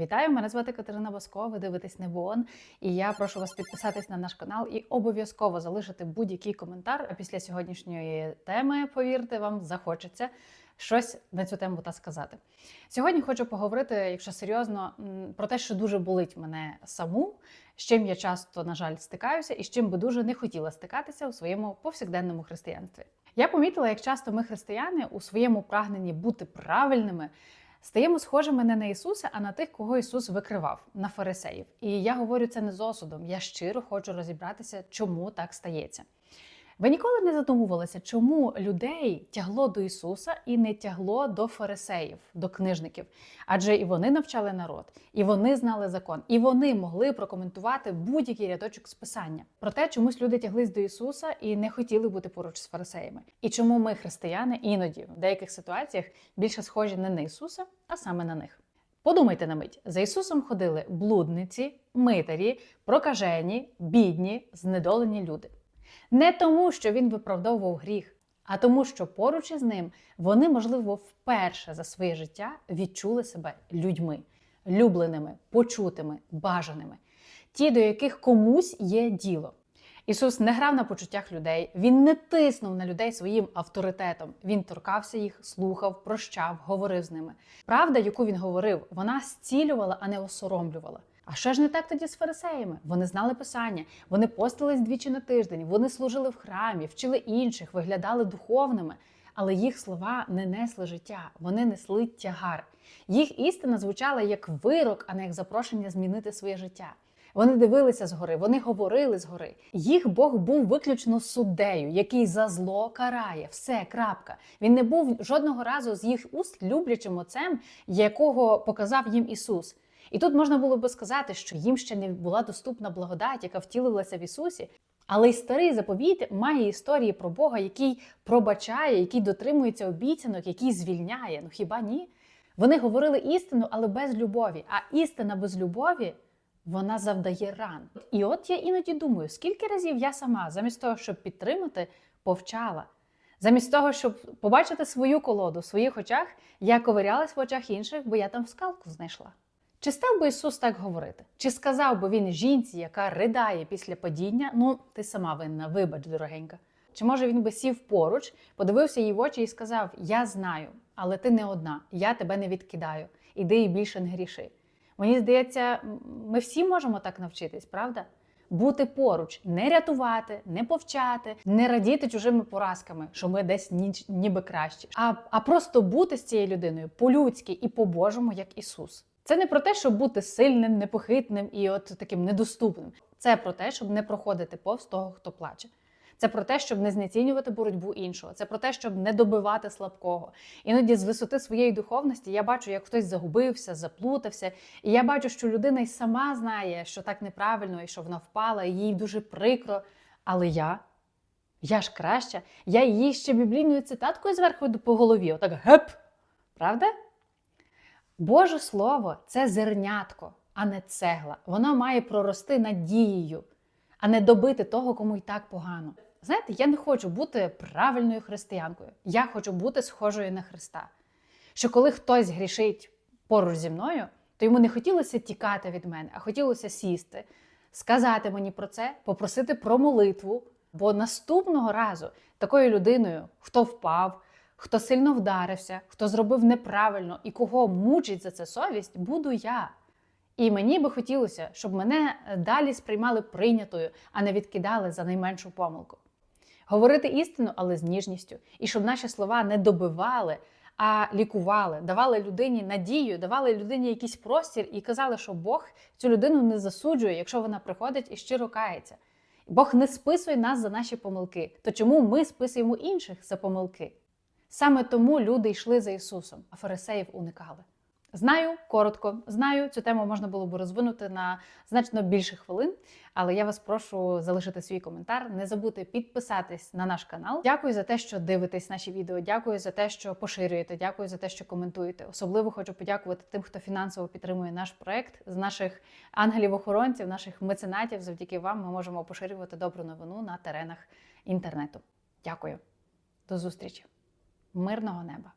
Вітаю, мене звати Катерина Баско. Ви дивитесь Небон. І я прошу вас підписатись на наш канал і обов'язково залишити будь-який коментар. А після сьогоднішньої теми, повірте, вам захочеться щось на цю тему та сказати. Сьогодні хочу поговорити, якщо серйозно, про те, що дуже болить мене саму, з чим я часто, на жаль, стикаюся, і з чим би дуже не хотіла стикатися у своєму повсякденному християнстві. Я помітила, як часто ми, християни, у своєму прагненні бути правильними. Стаємо схожими не на Ісуса, а на тих, кого Ісус викривав, на фарисеїв. І я говорю це не з осудом. Я щиро хочу розібратися, чому так стається. Ви ніколи не задумувалися, чому людей тягло до Ісуса і не тягло до фарисеїв, до книжників? Адже і вони навчали народ, і вони знали закон, і вони могли прокоментувати будь-який рядочок з писання. Проте чомусь люди тяглись до Ісуса і не хотіли бути поруч з фарисеями. І чому ми, християни, іноді в деяких ситуаціях більше схожі не на Ісуса, а саме на них. Подумайте на мить, за Ісусом ходили блудниці, митарі, прокажені, бідні, знедолені люди. Не тому, що він виправдовував гріх, а тому, що поруч із ним вони, можливо, вперше за своє життя відчули себе людьми, любленими, почутими, бажаними, ті, до яких комусь є діло. Ісус не грав на почуттях людей, він не тиснув на людей своїм авторитетом. Він торкався їх, слухав, прощав, говорив з ними. Правда, яку він говорив, вона зцілювала, а не осоромлювала. А що ж не так тоді з фарисеями? Вони знали писання, вони постились двічі на тиждень, вони служили в храмі, вчили інших, виглядали духовними, але їх слова не несли життя, вони несли тягар. Їх істина звучала як вирок, а не як запрошення змінити своє життя. Вони дивилися згори, вони говорили згори. Їх Бог був виключно суддею, який за зло карає. Все, крапка. Він не був жодного разу з їх уст люблячим отцем, якого показав їм Ісус. І тут можна було би сказати, що їм ще не була доступна благодать, яка втілилася в Ісусі. Але й старий заповіт має історії про Бога, який пробачає, який дотримується обіцянок, який звільняє. Ну хіба ні? Вони говорили істину, але без любові. А істина без любові вона завдає ран. І от я іноді думаю, скільки разів я сама, замість того, щоб підтримати, повчала. Замість того, щоб побачити свою колоду в своїх очах, я ковирялась в очах інших, бо я там скалку знайшла. Чи став би Ісус так говорити? Чи сказав би він жінці, яка ридає після падіння, ну ти сама винна, вибач, дорогенька? Чи може він би сів поруч, подивився їй в очі і сказав: Я знаю, але ти не одна, я тебе не відкидаю, іди і більше не гріши. Мені здається, ми всі можемо так навчитись, правда? Бути поруч, не рятувати, не повчати, не радіти чужими поразками, що ми десь ніч, ніби кращі, а, а просто бути з цією людиною по-людськи і по-божому, як Ісус. Це не про те, щоб бути сильним, непохитним і от таким недоступним. Це про те, щоб не проходити повз того, хто плаче. Це про те, щоб не знецінювати боротьбу іншого. Це про те, щоб не добивати слабкого. Іноді з висоти своєї духовності я бачу, як хтось загубився, заплутався. І я бачу, що людина й сама знає, що так неправильно, і що вона впала, і їй дуже прикро. Але я, я ж краща, я її ще біблійною цитаткою зверху по голові, отак геп. Правда? Боже Слово це зернятко, а не цегла. Воно має прорости надією, а не добити того, кому й так погано. Знаєте, я не хочу бути правильною християнкою. Я хочу бути схожою на Христа. Що коли хтось грішить поруч зі мною, то йому не хотілося тікати від мене, а хотілося сісти, сказати мені про це, попросити про молитву. Бо наступного разу такою людиною, хто впав, хто сильно вдарився, хто зробив неправильно і кого мучить за це совість, буду я. І мені би хотілося, щоб мене далі сприймали прийнятою, а не відкидали за найменшу помилку. Говорити істину, але з ніжністю, і щоб наші слова не добивали, а лікували, давали людині надію, давали людині якийсь простір і казали, що Бог цю людину не засуджує, якщо вона приходить і щиро кається. Бог не списує нас за наші помилки. То чому ми списуємо інших за помилки? Саме тому люди йшли за Ісусом, а фарисеїв уникали. Знаю, коротко, знаю, цю тему можна було б розвинути на значно більше хвилин, але я вас прошу залишити свій коментар. Не забудьте підписатись на наш канал. Дякую за те, що дивитесь наші відео. Дякую за те, що поширюєте. Дякую за те, що коментуєте. Особливо хочу подякувати тим, хто фінансово підтримує наш проект з наших ангелів-охоронців, наших меценатів. Завдяки вам ми можемо поширювати добру новину на теренах інтернету. Дякую, до зустрічі, мирного неба!